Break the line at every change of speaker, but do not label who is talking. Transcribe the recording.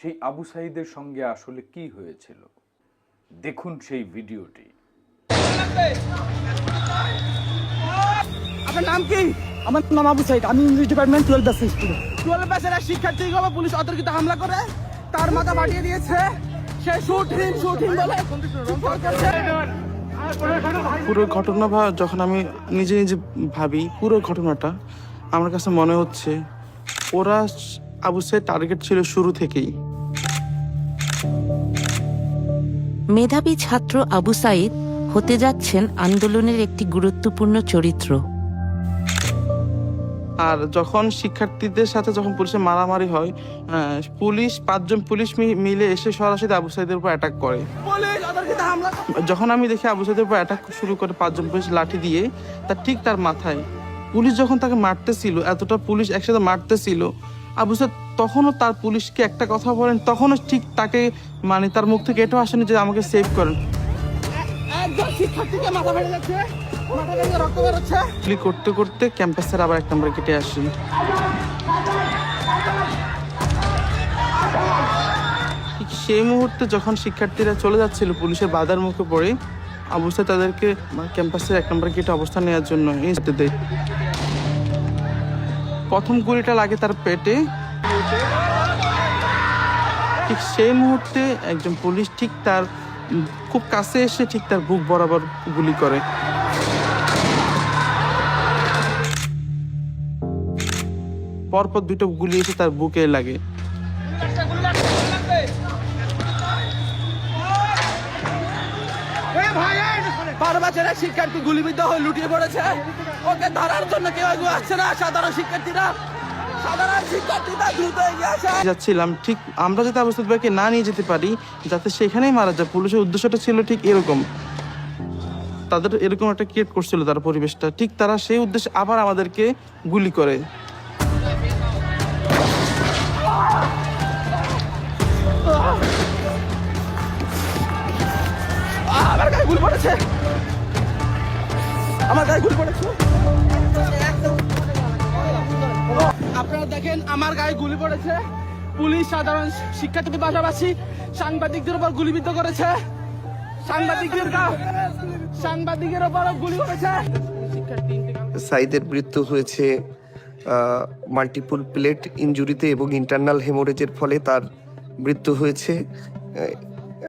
সেই আবু সাইদের সঙ্গে আসলে কি হয়েছিল? দেখুন সেই ভিডিওটি।
আপনার নাম কি?
আমার নাম আবু সাইদ। আমি English department twelve batch student
twelve ব্যাচের এক শিক্ষার্থী হবে পুলিশ অতর্কিত হামলা করে তার মাথা ফাটিয়ে দিয়েছে। সে শুট শুট বলে
পুরো ঘটনা বা যখন আমি নিজে নিজে ভাবি পুরো ঘটনাটা আমার কাছে মনে হচ্ছে ওরা আবু সাইদ টার্গেট ছিল শুরু থেকেই।
মেধাবী ছাত্র আবু সাইদ হতে যাচ্ছেন আন্দোলনের একটি গুরুত্বপূর্ণ চরিত্র
আর যখন শিক্ষার্থীদের সাথে যখন পুলিশের মারামারি হয় পুলিশ, পাঁচজন পুলিশ মিলে এসে সরাসরি আবু সাইদের উপর অ্যাটাক করে। যখন আমি দেখি আবু সাইদের উপর অ্যাটাক শুরু করে পাঁচজন পুলিশ লাঠি দিয়ে তার ঠিক তার মাথায় পুলিশ যখন তাকে মারতেছিল, এতটা পুলিশ একসাথে মারতেছিল আবু সাইদ তখনও তার পুলিশকে একটা কথা বলেন? তখনও ঠিক তাকে মানে তার মুখ থেকে এটাও আসেনি যে আমাকে সেভ করেন। করতে করতে ক্যাম্পাসের আবার এক নম্বর কেটে আসি ঠিক সেই মুহূর্তে যখন শিক্ষার্থীরা চলে যাচ্ছিল পুলিশের বাধার মুখে পড়ে অবস্থায় তাদেরকে মানে ক্যাম্পাসের এক নম্বর গেটে অবস্থান নেওয়ার জন্য ইনস্টে দেয় প্রথম গুলিটা লাগে তার পেটে। ঠিক সেই মুহূর্তে একজন পুলিশ ঠিক তার, খুব কাছে এসে ঠিক তার বুক বরাবর গুলি করে। পরপর দুটো গুলি এসে তার বুকে লাগে।
বারো শিক্ষার্থী গুলিবিদ্ধ হয়ে লুটিয়ে পড়েছে। ওকে ধরার জন্য কেউ এগিয়ে আসছে না। সাধারণ শিক্ষার্থীরা সাধারণ শিক্ষার্থীরা দ্রুত এগিয়ে আসে।
যাচ্ছিলাম ঠিক আমরা যাতে অবস্থিত ভাইকে না নিয়ে যেতে পারি যাতে সেখানেই মারা যায়। পুলিশের উদ্দেশ্যটা ছিল ঠিক এরকম। তাদের এরকম একটা ক্রিয়েট করছিল তার পরিবেশটা। ঠিক তারা সেই উদ্দেশ্যে আবার আমাদেরকে গুলি করে।
আহ, গুলি পড়েছে আমার গায়ে গুলি পড়েছে আপনারা দেখেন, আমার গায়ে গুলি পড়েছে। পুলিশ, সাধারণ শিক্ষার্থীদের পাশাপাশি সাংবাদিকদের উপর গুলিবিদ্ধ করেছে। সাংবাদিকদের সাংবাদিকের উপর গুলি করেছে।
সাইদের মৃত্যু হয়েছে মাল্টিপল প্লেট ইনজুরিতে এবং ইন্টারনাল হেমোরেজের ফলে তার মৃত্যু হয়েছে।